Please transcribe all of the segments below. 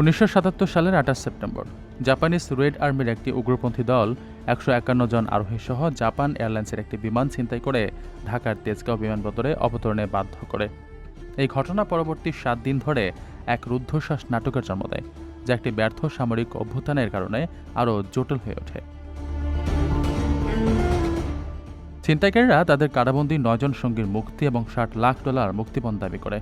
উনিশশো সাতাত্তর সালের আঠাশ সেপ্টেম্বর, জাপানিজ রেড আর্মির একটি উগ্রপন্থী দল একশো একান্ন জন আরোহী সহ জাপান এয়ারলাইন্সের একটি বিমান ছিনতাই করে ঢাকার তেজগাঁও বিমানবন্দরে অবতরণে বাধ্য করে। এই ঘটনা পরবর্তী সাত দিন ধরে এক রুদ্ধশ্বাস নাটকের জন্ম দেয়, যা একটি ব্যর্থ সামরিক অভ্যুত্থানের কারণে আরও জটিল হয়ে ওঠে। ছিনতাইকারীরা তাদের কারাবন্দী নয়জন সঙ্গীর মুক্তি এবং ষাট লাখ ডলার মুক্তিপণ দাবি করে।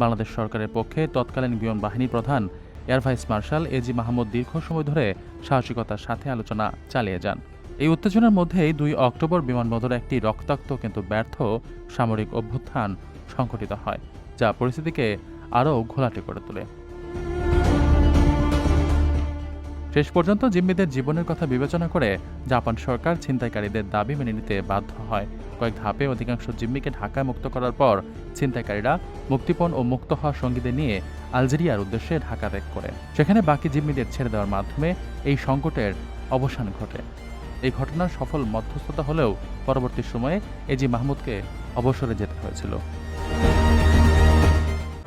বাংলাদেশ সরকারের পক্ষে তৎকালীন বিমান বাহিনী প্রধান air vice marshal A G Mahmud দীর্ঘ সময় ধরে সাহসিকতার সাথে আলোচনা চালিয়ে যান। এই উত্তেজনার মধ্যেই দুই অক্টোবর বিমানবন্দরে একটি রক্তাক্ত কিন্তু ব্যর্থ সামরিক অভ্যুত্থান সংঘটিত হয়, যা পরিস্থিতিকে আরও ঘোলাটে করে তোলে। শেষ পর্যন্ত জিম্মিদের জীবনের কথা বিবেচনা করে জাপান সরকার ছিনতাইকারীদের দাবি মেনে নিতে বাধ্য হয়। কয়েক ধাপে অধিকাংশ জিম্মিকে ঢাকায় মুক্ত করার পর ছিনতাইকারীরা মুক্তিপণ ও মুক্ত হওয়া সঙ্গীদের নিয়ে আলজেরিয়ার উদ্দেশ্যে ঢাকা ত্যাগ করে সেখানে বাকি জিম্মিদের ছেড়ে দেওয়ার মাধ্যমে এই সংকটের অবসান ঘটে। এই ঘটনার সফল মধ্যস্থতা হলেও পরবর্তী সময়ে এজি মাহমুদকে অবসরে যেতে হয়েছিল।